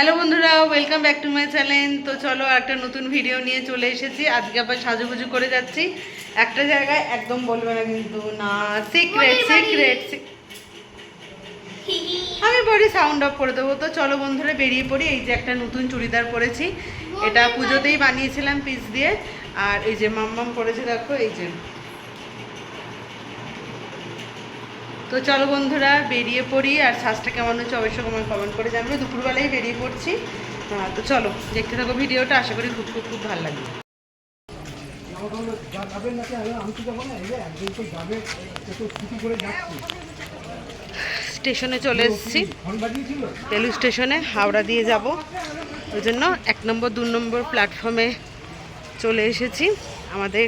Hello বন্ধুরা welcome back to my channel তো চলো একটা নতুন ভিডিও নিয়ে চলে এসেছি। আজকে আবার সাজুগুজু করে যাচ্ছি। একটা জায়গায় একদম বলবে না কিন্তু না সিক্রেট সিক্রেট আমি পরে সাউন্ড অফ করে দেবো। তো চলো বন্ধুরা বেরিয়ে পড়ি। এই যে একটা নতুন চুড়িদার পরেছি। এটা পুজোতেই বানিয়েছিলাম পিস দিয়ে। আর এই যে মাম্মাম পরেছে দেখো এই যে তো চলো বন্ধুরা, বেরিয়ে পড়ি। আর শ্বাসটা কেমন হচ্ছে অবশ্যই কমেন্ট কমেন্ট করে জানবে দুপুরবেলায় বেরিয়ে পড়ছি। তো চলো, দেখতে থাকো ভিডিওটা। আশা করি খুব খুব খুব ভালো লাগবে। স্টেশনে চলে এসেছি। রেলওয়ে স্টেশনে, হাওড়া দিয়ে যাব। ওই জন্য এক নম্বর, দু নম্বর প্ল্যাটফর্মে চলে এসেছি। আমাদের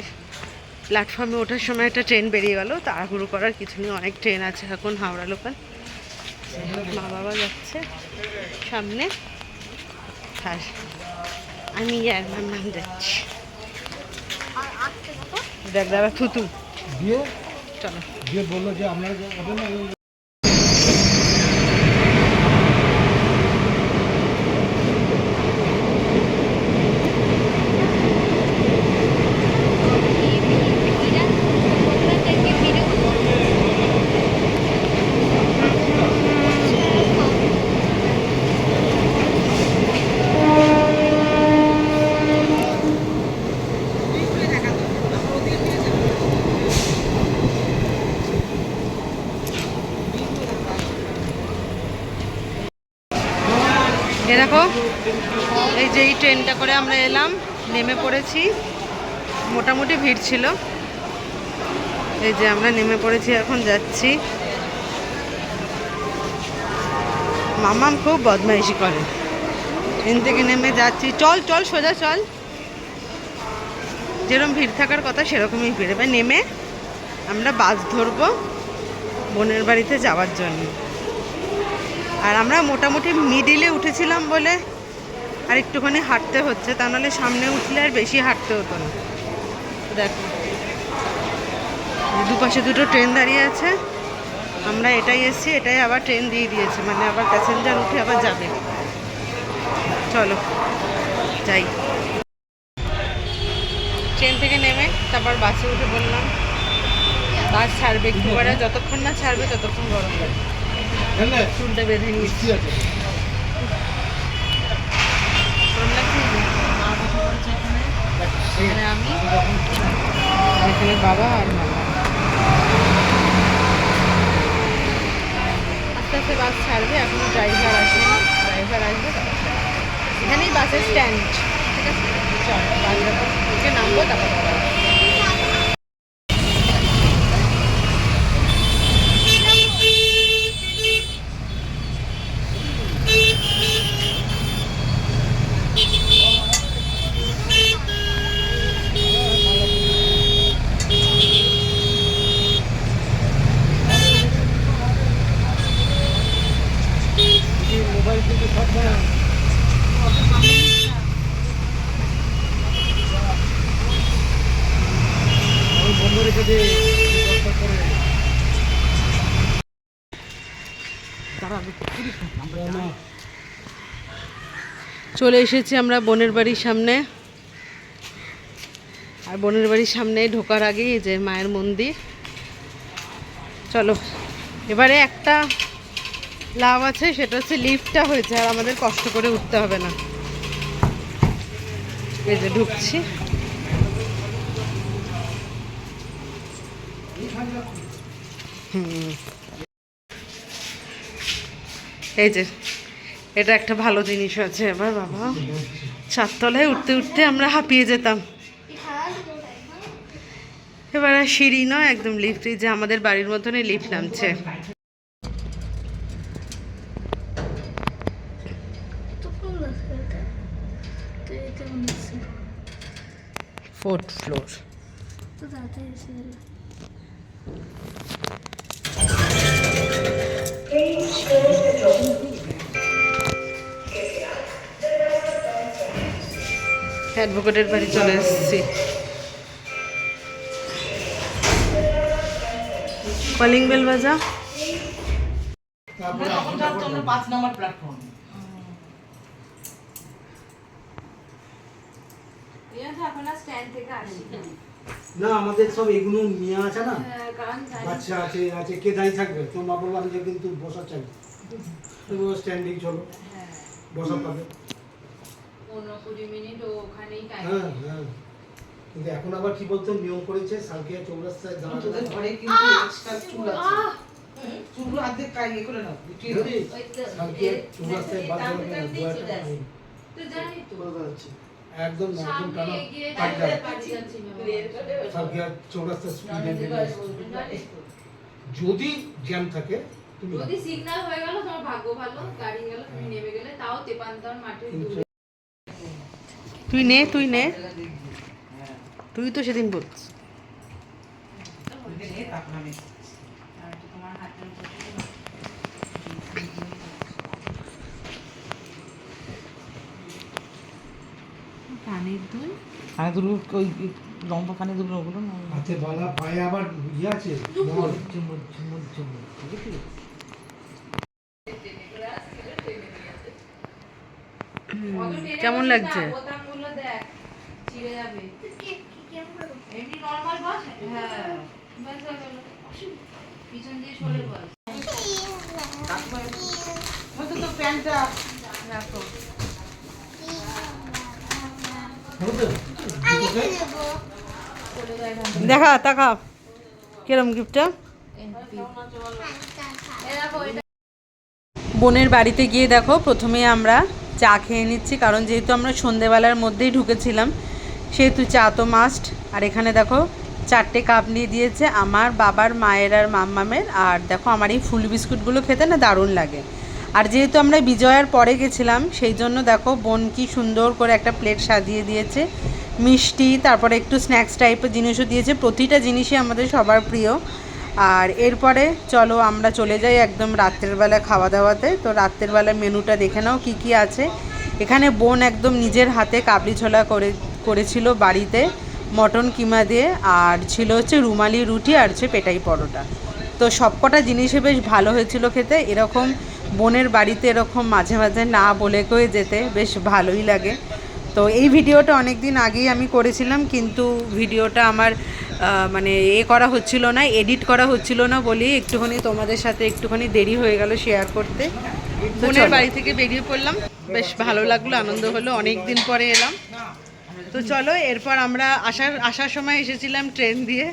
প্ল্যাটফর্মে ওঠার সময় একটা ট্রেন বেরিয়ে গেল। তাড়াহুড়ো করার কিছু নেই অনেক ট্রেন আছে এখন হাওড়া লোকাল মা বাবা যাচ্ছে সামনে। আর আমি আর যাচ্ছি। দেখ দাদা থুতু। দিয়ে? চলো। দিয়ে বলল যে আপনারা যে হবে না এই এ দেখো, এই যে এই ট্রেনটা করে আমরা এলাম, নেমে পড়েছি। মোটামুটি ভিড় ছিল। এই যে আমরা নেমে পড়েছি, এখন যাচ্ছি। মামাম খুব বদমাইশি করে। ট্রেন থেকে নেমে যাচ্ছি। চল চল, সোজা চল। যেরকম ভিড় থাকার কথা, সেরকমই ভিড়। এবার নেমে আমরা বাস ধরবো বোনের বাড়িতে যাওয়ার জন্য। আর আমরা মোটামুটি মিডিলে উঠেছিলাম বলে আর একটুখানি হাঁটতে হচ্ছে, তা নাহলে সামনে উঠলে আর বেশি হাঁটতে হতো না। দেখো, দুপাশে দুটো ট্রেন দাঁড়িয়ে আছে, আমরা এটাই এসছি, এটাই আবার ট্রেন দিয়ে দিয়েছে মানে আবার প্যাসেঞ্জার উঠে আবার যাবে। চলো, যাই। ট্রেন থেকে নেমে তারপর বাসে উঠে বললাম বাস ছাড়বে একটু যতক্ষণ না ছাড়বে ততক্ষণ গরম জানলে চুলটা বেঁধে নিয়েছি। কি আছে গরম লাগছে মা বসে পড়েছে এখানে এখানে আমি বাবা আর মামা আস্তে আস্তে বাস ছাড়বে এখনও ড্রাইভার আসেনি। ড্রাইভার আসবে এখানেই বাসের স্ট্যান্ড ঠিক আছে? চল বাস নামবো তারপর কথা হবে। মোবাইল থেকে সব না আমি বন্ধ রেখে দিয়ে দরকার করে তারা আমি পুলিশ আমরা না চলে এসেছি আমরা বোনের বাড়ির সামনে। আর বোনের বাড়ির সামনে ঢোকার আগেই যে মায়ের মন্দির। চলো, এবারে একটা লাভ আছে, সেটা হচ্ছে লিফটটা হয়েছে, আর আমাদের কষ্ট করে উঠতে হবে না। এই যে ঢুকছি। এই যে, এটা একটা ভালো জিনিস আছে এবার, বাবা। চারতলায় উঠতে উঠতে আমরা হাঁপিয়ে যেতাম। এবার আর সিঁড়ি নয়, একদম লিফট যে আমাদের বাড়ির মতনই লিফট নামছে। ফোর্থ ফ্লোর অ্যাডভোকেটের বাড়ি চলে এসেছি। কলিং বেল বাজা? পাঁচ নম্বর প্ল্যাটফর্ম জন্য তো এখন আর স্ট্যান্ড থেকে আসি না আমাদের সব এগুলো নিয়ে আছে না? হ্যাঁ, বাচ্চা আছে আছে কে দাঁড়িয়ে থাকবে? তো মা আমি কিন্তু বসা চাই। স্ট্যান্ডিং চলো। হ্যাঁ। বসা পাবে। পনেরো কুড়ি মিনিট ওখানেই টাইম হ্যাঁ হ্যাঁ। কিন্তু এখন আবার কি বলতো নিয়ম করেছে সালকিয়া চৌরাস্তায় দাঁড়াতে ঘরে কিন্তু এক্সট্রা চুল আছে। চুলগুলো অর্ধেক কাইয়ে করে নাও বিক্রি হবে সালকিয়া চৌরাস্তায় বাদ। তো জানি তো। একদম টানা চৌরাস্তা স্পিডে বেরিয়ে যদি জ্যাম থাকে তুমি যদি সিগন্যাল হয়ে গেল তোমার ভাগ্য ভালো গাড়ি গেল তুমি নেমে গেলে তাও তেপান্তর তুই নে তুই নে। তুই তো সেদিন বলছিস আর তোমার হাতের উপর কানের দুল? কানে দুল ওই লম্বা কানে দুল ওগুলো না। হাতে বালা পায়ে আবার ইয়ে আছে মহল। চুমুর চুমুর চুমুর ঠিক আছে অত টেনে কেমন লাগছে? হ্যাঁ হয়ে। পিছন দিয়ে সরে বস। হয়তো তো প্যান্টটা রাখো হবে তো? দুটোতে? চলে যায় এখান দেখা তাকা কিরম গিফটটা বোনের বাড়িতে গিয়ে দেখো, প্রথমে আমরা চা খেয়ে নিচ্ছি, কারণ যেহেতু আমরা সন্ধেবেলার মধ্যেই ঢুকেছিলাম, সেহেতু চা তো মাস্ট আর এখানে দেখো, চারটে কাপ নিয়ে দিয়েছে আমার বাবার, মায়ের আর মাম্মামের। আর দেখো, আমার এই ফুল বিস্কুটগুলো খেতে না দারুণ লাগে। আর যেহেতু আমরা বিজয়ার পরে গেছিলাম, সেই জন্য দেখো বোন কি সুন্দর করে একটা প্লেট সাজিয়ে দিয়েছে। মিষ্টি, তারপরে একটু স্ন্যাক্স টাইপের জিনিসও দিয়েছে। প্রতিটা জিনিসই আমাদের সবার প্রিয়। আর এরপরে চলো আমরা চলে যাই একদম রাত্রের বেলা খাওয়া দাওয়াতে। তো রাত্রের বেলা মেনুটা দেখে নাও কী কী আছে। এখানে বোন একদম নিজের হাতে কাবলি ছোলা করে, করেছিল বাড়িতে মটন কিমা দিয়ে। আর ছিল হচ্ছে রুমালি রুটি আর হচ্ছে পেটাই পরোটা। তো সবকটা জিনিসে বেশ ভালো হয়েছিল খেতে। এরকম বোনের বাড়িতে এরকম মাঝে মাঝে না বলে কয়ে যেতে বেশ ভালোই লাগে। তো এই ভিডিওটা অনেক দিন আগেই আমি করেছিলাম কিন্তু ভিডিওটা আমার মানে এ করা হচ্ছিল না এডিট করা হচ্ছিল না বলি একটুখানি তোমাদের সাথে একটুখানি দেরি হয়ে গেল শেয়ার করতে। বোনের বাড়ি থেকে বেরিয়ে পড়লাম বেশ ভালো লাগল আনন্দ হলো অনেক দিন পরে এলাম। তো চলো এরপর আমরা আসার আসার সময় এসেছিলাম ট্রেন দিয়ে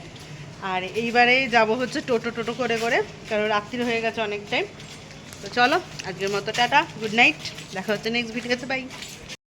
আর এইবারে যাব হচ্ছে টোটো টোটো করে করে কারণ রাত্রি হয়ে গেছে অনেক টাইম তো চলো আজকের মতো টাটা গুড নাইট দেখা হচ্ছে নেক্সট ভিডিওতে বাই